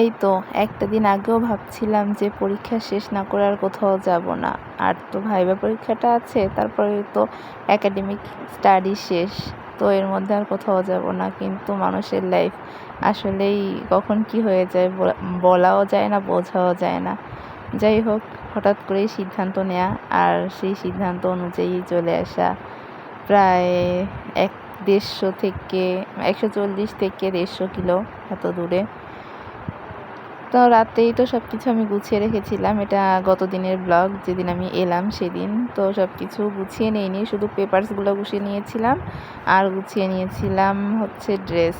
এই তো, একটা দিন আগেও ভাবছিলাম যে পরীক্ষা শেষ না করে আর কোথাও যাব না। আর তো ভাইবা পরীক্ষাটা আছে, তারপরে তো একাডেমিক স্টাডি শেষ, তো এর মধ্যে আর কোথাও যাব না। কিন্তু মানুষের লাইফ আসলেই কখন কি হয়ে যায় বলাও যায় না, বোঝাও যায় না। যাই হোক, হঠাৎ করেই সিদ্ধান্ত নেওয়া আর সেই সিদ্ধান্ত অনুযায়ী চলে আসা। প্রায় এক দেড়শো থেকে, একশো চল্লিশ থেকে দেড়শো কিলো, এত দূরে। তো রাতেই তো সব কিছু আমি গুছিয়ে রেখেছিলাম। এটা গত দিনের ব্লগ যেদিন আমি এলাম সেদিন। তো সব কিছু গুছিয়ে নিইনি, শুধু পেপারসগুলো গুছিয়ে নিয়েছিলাম। আর গুছিয়ে নিয়েছিলাম হচ্ছে ড্রেস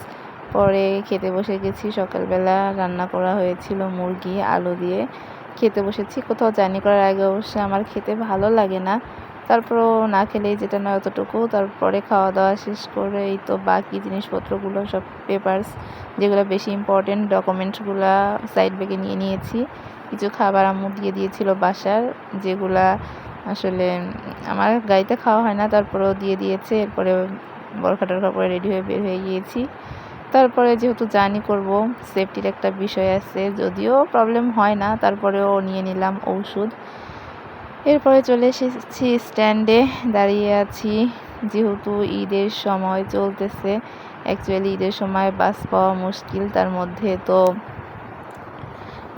পরে খেতে বসে গেছি সকালবেলা, রান্না করা হয়েছিল মুরগি, আলু দিয়ে। খেতে বসেছি, কোথাও জার্নি করার আগে অবশ্যই আমার খেতে ভালো লাগে না। তারপরও না খেলেই যেটা নয় অতটুকু। তারপরে খাওয়া দাওয়া শেষ করে এই তো বাকি জিনিসপত্রগুলো সব পেপারস যেগুলো বেশি ইম্পর্টেন্ট ডকুমেন্টসগুলো সাইড ব্যাগে নিয়ে নিয়েছি। কিছু খাবার আম্মু দিয়ে দিয়েছিল বাসার, যেগুলা আসলে আমার গাড়িতে খাওয়া হয় না, তারপরেও দিয়ে দিয়েছে। এরপরে বরখা টরখা পরে রেডি হয়ে বের হয়ে গিয়েছি। তারপরে যেহেতু জার্নি করব সেফটির একটা বিষয় আছে। যদিও প্রবলেম হয় না, তারপরেও নিয়ে নিলাম ওষুধ এরপরে চলে এসেছি স্ট্যান্ডে। দাঁড়িয়ে আছি। যেহেতু ঈদের সময় চলতেছে অ্যাকচুয়ালি ঈদের সময় বাস পাওয়া মুশকিল। তার মধ্যে তো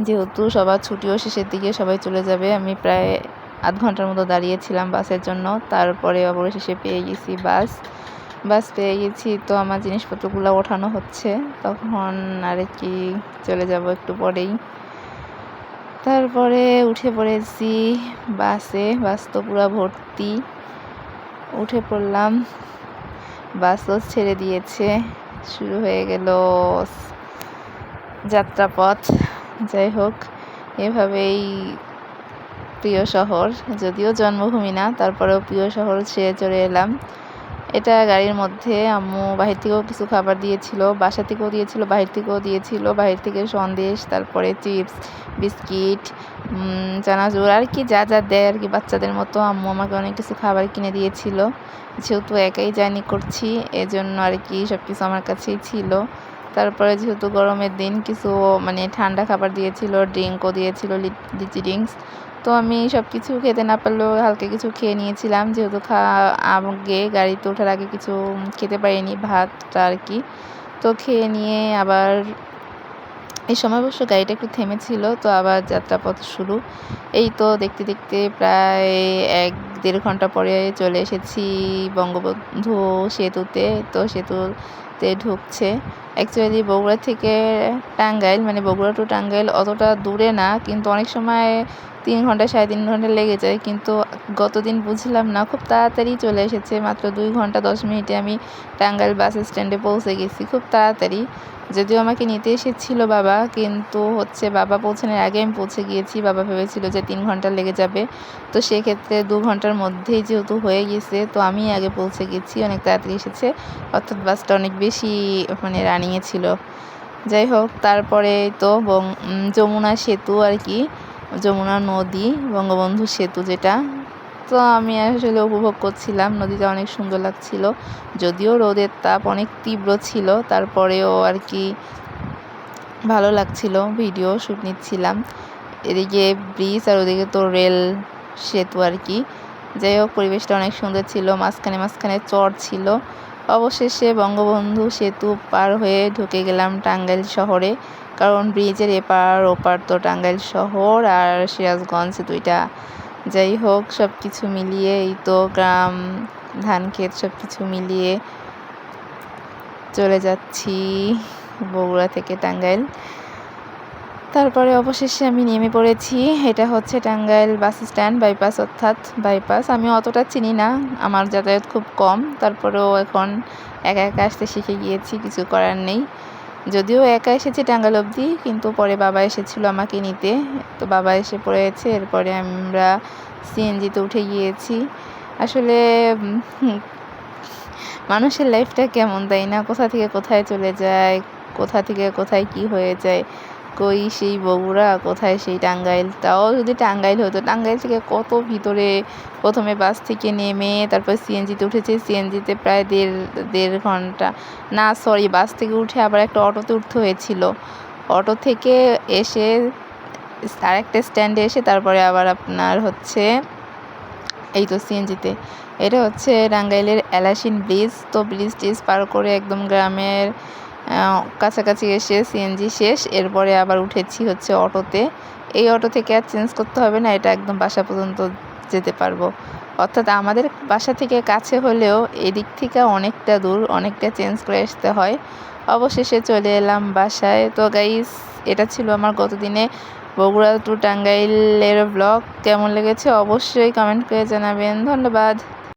যেহেতু সবার ছুটিও শেষের দিকে সবাই চলে যাবে, আমি প্রায় আধ ঘণ্টার মতো দাঁড়িয়েছিলাম বাসের জন্য। তারপরে অবশেষে পেয়ে গেছি বাস। বাস পেয়ে গেছি, তো আমার জিনিসপত্রগুলো ওঠানো হচ্ছে। তখন আর কি চলে যাব একটু পরেই। তারপরে উঠে পড়েছি বাসে, বাস তো পুরো ভর্তি। উঠে পড়লাম বাসও ছেড়ে দিয়েছে, শুরু হয়ে গেল যাত্রাপথ। যাই হোক, এভাবেই প্রিয় শহর। যদিও জন্মভূমি না, তারপরেও প্রিয় শহর ছেড়ে চলে এলাম। এটা গাড়ির মধ্যে আম্মু বাহির থেকেও কিছু খাবার দিয়েছিল, বাসা থেকেও দিয়েছিল, বাহির থেকেও দিয়েছিল, বাহির থেকে সন্দেশ, তারপরে চিপস, বিস্কিট চানাচুর, আর কি যা যা দেয় আর কি বাচ্চাদের মতো। আম্মু আমাকে অনেক কিছু খাবার কিনে দিয়েছিল। যেহেতু একাই জার্নি করছি, এজন্য আর কি সব কিছু আমার কাছেই ছিল। তারপরে যেহেতু গরমের দিন, কিছু মানে ঠান্ডা খাবার দিয়েছিল, ড্রিঙ্কও দিয়েছিল লিচি ড্রিঙ্কস। তো আমি সব কিছু খেতে না পারলেও হালকা কিছু খেয়ে নিয়েছিলাম। যেহেতু খা আগে গাড়িতে ওঠার আগে কিছু খেতে পারিনি, ভাতটা আর কি। তো খেয়ে নিয়ে আবার এই সময় অবশ্য গাড়িটা একটু থেমেছিল, তো আবার যাত্রাপথ শুরু। এই তো দেখতে দেখতে প্রায় এক দেড় ঘণ্টা পরে চলে এসেছি বঙ্গবন্ধু সেতুতে। তো সেতুতে ঢুকছে। অ্যাকচুয়ালি বগুড়া থেকে টাঙ্গাইল মানে বগুড়া টু টাঙ্গাইল অতটা দূরে না, কিন্তু অনেক সময় তিন ঘণ্টা, সাড়ে তিন ঘণ্টা লেগে যায়। কিন্তু গতদিন বুঝলাম না, খুব তাড়াতাড়ি চলে এসেছে। মাত্র দুই ঘণ্টা, দশ মিনিটে আমি টাঙ্গাইল বাস স্ট্যান্ডে পৌঁছে গেছি, খুব তাড়াতাড়ি। যদিও আমাকে নিতে এসেছিল বাবা, কিন্তু হচ্ছে বাবা পৌঁছানোর আগে আমি পৌঁছে গিয়েছি। বাবা ভেবেছিল যে তিন ঘণ্টা লেগে যাবে। তো সেক্ষেত্রে দু ঘণ্টার মধ্যেই যেহেতু হয়ে গেছে, তো আমি আগে পৌঁছে গেছি। অনেক তাড়াতাড়ি এসেছে। অর্থাৎ বাসটা অনেক বেশি মানে রানিংয়ে ছিল। যাই হোক, তারপরে তো যমুনা সেতু আর কি, যমুনা নদী, বঙ্গবন্ধু সেতু যেটা। তো আমি আসলে উপভোগ করছিলাম। নদীটা অনেক সুন্দর লাগছিল। যদিও রোদের তাপ অনেক তীব্র ছিল, তারপরেও আর কি ভালো লাগছিল। ভিডিও শ্যুট নিচ্ছিলাম। এদিকে ব্রিজ আর ওদিকে তো রেল সেতু আর কি। যাই হোক, পরিবেশটা অনেক সুন্দর ছিল। মাঝখানে মাঝখানে চর ছিল। অবশেষে বঙ্গবন্ধু সেতু পার হয়ে ঢুকে গেলাম টাঙ্গাইল শহরে। কারণ ব্রিজের এপার ওপার তো টাঙ্গাইল শহর আর সিরাজগঞ্জ দুইটা যাই হোক সব কিছু মিলিয়ে এই তো গ্রাম, ধান ক্ষেত সব কিছু মিলিয়ে চলে যাচ্ছি বগুড়া থেকে টাঙ্গাইল। তারপরে অবশেষে আমি নেমে পড়েছি, এটা হচ্ছে টাঙ্গাইল বাস স্ট্যান্ড, বাইপাস অর্থাৎ বাইপাস। আমি অতটা চিনি না, আমার যাতায়াত খুব কম, তারপরেও এখন একা একা আসতে শিখে গিয়েছি, কিছু করার নেই। যদিও একা এসেছে টাঙ্গাল অবধি, কিন্তু পরে বাবা এসেছিল আমাকে নিতে। তো বাবা এসে পড়েছে, এরপরে আমরা সিএনজিতে উঠে গিয়েছি। আসলে মানুষের লাইফটা কেমন তাই না? কোথা থেকে কোথায় চলে যায়? কোথা থেকে কোথায় কি হয়ে যায়? কই সেই বগুড়া, কোথায় সেই টাঙ্গাইল? তাও যদি টাঙ্গাইল হতো, টাঙ্গাইল থেকে কত ভিতরে প্রথমে বাস থেকে নেমে তারপর সিএনজিতে উঠেছে। সিএনজিতে প্রায় দেড় দেড় ঘণ্টা। না সরি বাস থেকে উঠে আবার একটা অটোতে উঠতে হয়েছিল। অটো থেকে এসে আরেকটা স্ট্যান্ডে এসে তারপরে আবার আপনার হচ্ছে এই তো সিএনজিতে। এটা হচ্ছে টাঙ্গাইলের এলাসিন ব্রিজ। তো ব্রিজ টিজ পার করে একদম গ্রামের কাছাকাছি এসে সিএনজি শেষ, এরপরে আবার উঠেছি হচ্ছে অটোতে। এই অটো থেকে আর চেঞ্জ করতে হবে না, এটা একদম বাসা পর্যন্ত যেতে পারব। অর্থাৎ আমাদের বাসা থেকে কাছে হলেও এদিক থেকে অনেকটা দূর, অনেকটা চেঞ্জ করে আসতে হয়। অবশেষে চলে এলাম বাসায়। তো গাইস এটা ছিল আমার গতদিনে বগুড়া টু টাঙ্গাইলের ব্লগ কেমন লেগেছে অবশ্যই কমেন্ট করে জানাবেন। ধন্যবাদ।